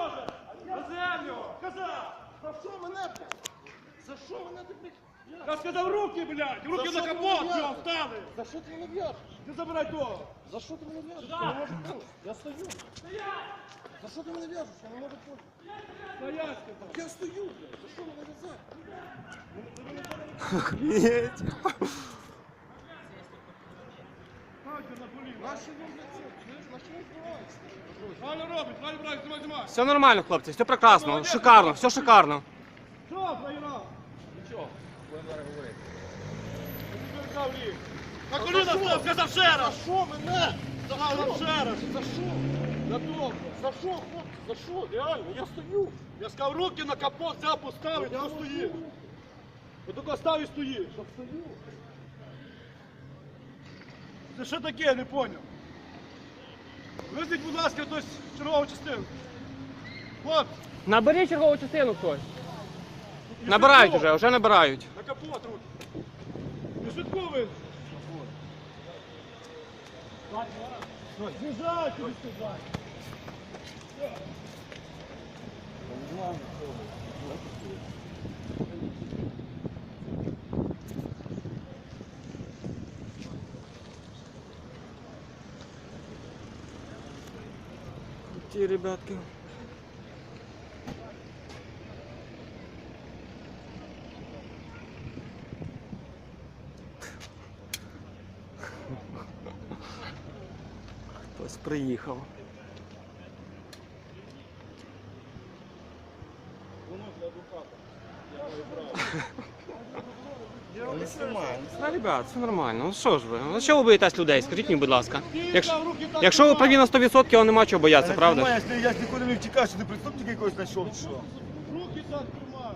Сережа! На землю! Казав! За що мене, блядь? За що мене ти, блядь? Я сказав руки, блядь! Руки За на капот! в'яжеш? встали! За що ти мене в'яжеш? Ти забирай того! За що ти мене в'яжеш? Я не можу. Я стою. За що ти мене в'яжеш? Я не можу бути. Стоять, сказав! Я стою, блядь. За що мене в'язати? Охуєть. Все нормально, хлопці, все прекрасно, шикарно, все шикарно. Що, проіграв? Нічого. Будемо зараз говорити. На коліна став, сказав ще За що мене? За Сказав що? ще раз! За що? За що, хлопці? За що? Реально, я стою. Я сказав, руки на капот взяв, поставив, Я стою. стоїть! От тільки став і стоїш! Я стою. Це що таке, я не поняв. Визвіть, будь ласка, хтось чергову частину. Хлопці, Наберіть чергову частину хтось. Набирають уже, вже набирають. На капот руки. І швидко ви. З'їжджай, тобі сказати. Ті ребятки. Хтось приїхав. Я не знімаю. Ну, ребят, все нормально. Ну що ж ви? Ну що ви боїтесь людей? Скажіть мені, будь ласка. Якщо, якщо ви праві на 100%, вам нема чого боятися, правда? Я ж, ніколи не втікаю, що ти преступника якогось знайшов, чи що? Руки так тримай.